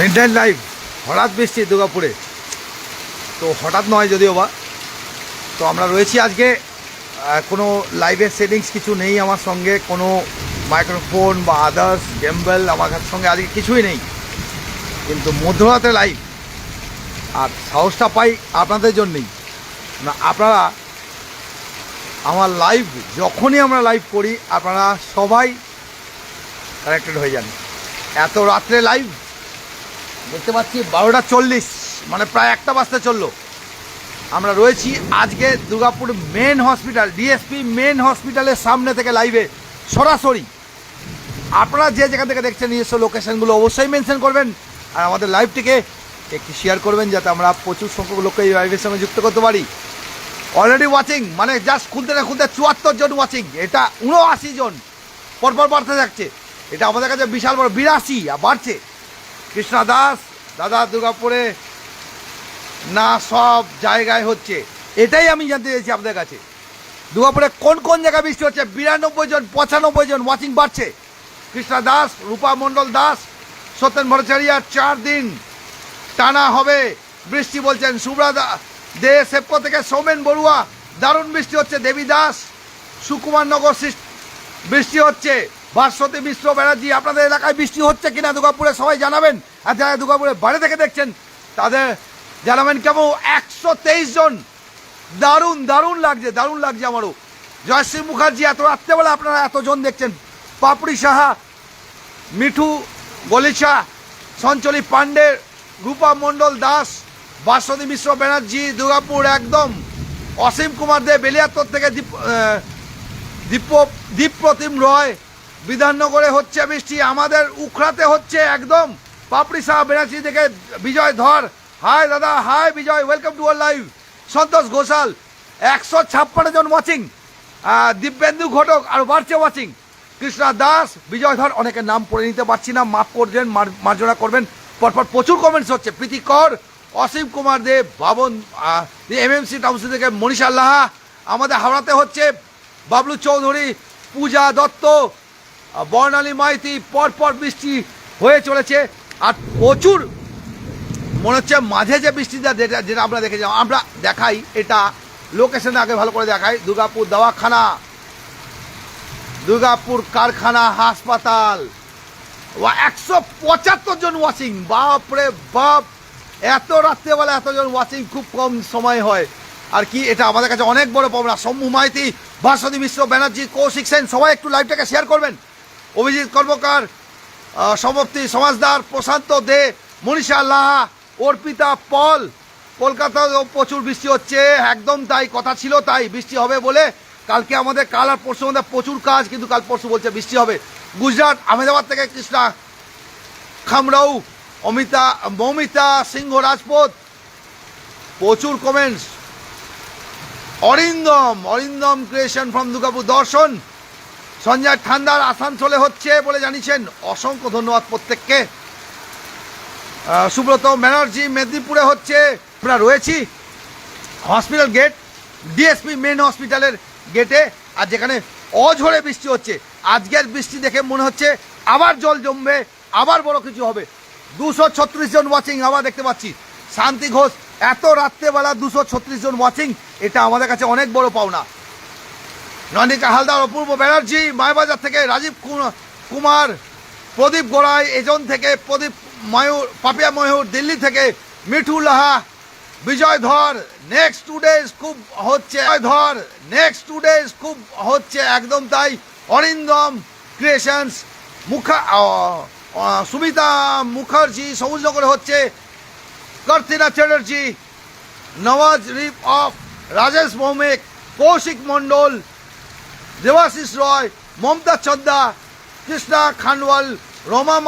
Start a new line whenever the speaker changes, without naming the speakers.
Night live হঠাৎ বৃষ্টি দুর্গাপুরে। তো হঠাৎ নয় যদিও বা, তো আমরা রয়েছি আজকে কোনো লাইভের সেটিংস কিছু নেই আমার সঙ্গে, কোনো মাইক্রোফোন বা আদার্স গেম্বেল আমার সঙ্গে আজকে কিছুই নেই। কিন্তু মধ্যরাতে লাইভ আর সাহসটা পাই আপনাদের জন্যেই। না, আপনারা আমার লাইভ যখনই আমরা লাইভ করি, আপনারা সবাই কানেক্টেড হয়ে যান। এত রাত্রে লাইভ দেখতে পাচ্ছি বারোটা চল্লিশ মানে প্রায় একটা বাজতে চলল। আমরা রয়েছি আজকে Durgapur main hospital DSP main হসপিটালের সামনে থেকে লাইভে সরাসরি। আপনারা যে যেখান থেকে দেখছেন নিজস্ব লোকেশনগুলো অবশ্যই মেনশন করবেন, আর আমাদের লাইভটিকে একটু শেয়ার করবেন যাতে আমরা প্রচুর সংখ্যক লোককে এই লাইভের সঙ্গে যুক্ত করতে পারি। অলরেডি ওয়াচিং মানে জাস্ট খুলতে না খুলতে চুয়াত্তর জন ওয়াচিং এটা উনআশি জন। পরপর বাড়তে যাচ্ছে এটা আমাদের কাছে বিশাল বড়, বিরাশি বাড়ছে। কৃষ্ণা দাস দাদা দুর্গাপুরে, না সব জায়গায় হচ্ছে। এটাই আমি জানতে চাইছি আপনাদের কাছে। দুর্গাপুরে কোন কোন জায়গায় বৃষ্টি হচ্ছে? বিরানব্বই জন, পঁচানব্বই জন ওয়াচিং বাড়ছে। কৃষ্ণা দাস রূপা মণ্ডল দাস, সত্যেন ভট্টাচার্য, চার দিন টানা হবে বৃষ্টি বলছেন। সুব্রা দা সেপকো থেকে সৌমেন বড়ুয়া, দারুণ বৃষ্টি হচ্ছে। দেবী দাস, সুকুমার নগর সৃষ্ট- বৃষ্টি হচ্ছে। ভাস্বতী মিশ্র ব্যানার্জি, আপনাদের এলাকায় বৃষ্টি হচ্ছে কিনা দুর্গাপুরে সবাই জানাবেন। আর যারা দুর্গাপুরে বাইরে থেকে দেখছেন, তাদের জানাবেন কেমন একশো তেইশ জন। দারুণ দারুণ লাগছে দারুণ লাগছে আমারও। জয়শ্রী মুখার্জি এত রাত্রেবেলা আপনারা এতজন দেখছেন। পাপড়ি সাহা, মিঠু গলিচা সঞ্চলী পাণ্ডে, রূপা মণ্ডল দাস, বাসন্তী মিশ্র ব্যানার্জি, দুর্গাপুর একদম। অসীম কুমার দে, বেলিয়াত্তর থেকে দীপ দীপ দীপপ্রতিম রয়। বিধাননগরে হচ্ছে বৃষ্টি, আমাদের উখড়াতে হচ্ছে একদম। পাপড়ি শাহ ব্যানার্জি থেকে বিজয় ধর। হাই দাদা, hi Bijoy welcome to our live Santosh Ghoshal, একশো ছাপ্পান্ন জন ওয়াচিং দিব্যেন্দু ঘটক আর বাড়ছে ওয়াচিং কৃষ্ণা দাস, বিজয় ধর, অনেকের নাম পড়ে নিতে পারছি না, মাফ করবেন, মার- মার্জনা করবেন। পরপর প্রচুর কমেন্টস হচ্ছে। প্রীতি কর, অসীম কুমার দেব, বাবন এমএমসি টাউনশিপ থেকে মনীষা লাহা। আমাদের হাওড়াতে হচ্ছে বাবলু চৌধুরী, পূজা দত্ত বর্ণালী মাইতি, পরপর বৃষ্টি হয়ে চলেছে। আর প্রচুর মনে হচ্ছে মাঝে যে বৃষ্টিটা যেটা যেটা আমরা দেখেছিলাম আমরা দেখাই এটা লোকেশনে আগে ভালো করে দেখাই, দুর্গাপুর দাওয়াখানা, দুর্গাপুর কারখানা, হাসপাতাল। একশো পঁচাত্তর জন ওয়াচিং বাপরে বাপ! এত রাত্রেবেলা এতজন ওয়াচিং খুব কম সময় হয়। আর কি, এটা আমাদের কাছে অনেক বড় পাওনা শম্ভু মাইতি, ভাস্বতী মিশ্র, ব্যানার্জি, কৌশিক সেন, সবাই একটু লাইভটাকে শেয়ার করবেন। অভিজিৎ কর্মকার সমাপ্তি, সমাজদার প্রশান্ত দে, মনীষা লাহা, অর্পিতা পল। কলকাতাতেও প্রচুর বৃষ্টি হচ্ছে, একদম তাই, কথা ছিল তাই বৃষ্টি হবে বলে। কালকে আমাদের কাল আর পরশু আমাদের প্রচুর কাজ, কিন্তু কাল পরশু বলছে বৃষ্টি হবে। গুজরাট, আহমেদাবাদ থেকে কৃষ্ণা খামরাউ, অমিতা, মৌমিতা সিংহ রাজপথ। প্রচুর comments Arindam Arindam creation from Durgapur Darshan. Sanjay ঠান্ডার আসানসোলে হচ্ছে বলে জানিয়েছেন। অসংখ্য ধন্যবাদ প্রত্যেককে। সুব্রত ব্যানার্জি মেদিনীপুরে হচ্ছে, আমরা রয়েছি হসপিটাল গেট, ডিএসপি মেন হসপিটালের গেটে, আর যেখানে অঝরে বৃষ্টি হচ্ছে। আজকের বৃষ্টি দেখে মনে হচ্ছে আবার জল জমবে, আবার বড় কিছু হবে। দুশো ছত্রিশ জন ওয়াচিং আবার দেখতে পাচ্ছি। শান্তি ঘোষ, এত রাত্রেবেলা দুশো ছত্রিশ জন ওয়াচিং এটা আমাদের কাছে অনেক বড় পাওনা। নন্দিকা হালদার অপূর্ব ব্যানার্জি মায়বাজার থেকে রাজীব কুমার, প্রদীপ গোড়াই, এজন থেকে প্রদীপ ময়ূর, পাপিয়া ময়ূর, দিল্লি থেকে মিঠু লাহা, বিজয় ধর নেক্সট টু ডেজ খুব হচ্ছে ধর নেক্সট টু ডেজ খুব হচ্ছে, একদম তাই, অরিন্দম ক্রিয়েশনস মুখা সুমিতা মুখার্জি, সবুজনগরে হচ্ছে, কর্তিনা চ্যাটার্জি, নওয়াজ রিপ অফ, রাজেশ ভৌমিক, কৌশিক মণ্ডল দেবাশিস রয় মমতা চদ্দা কৃষ্ণা খানওয়াল রমা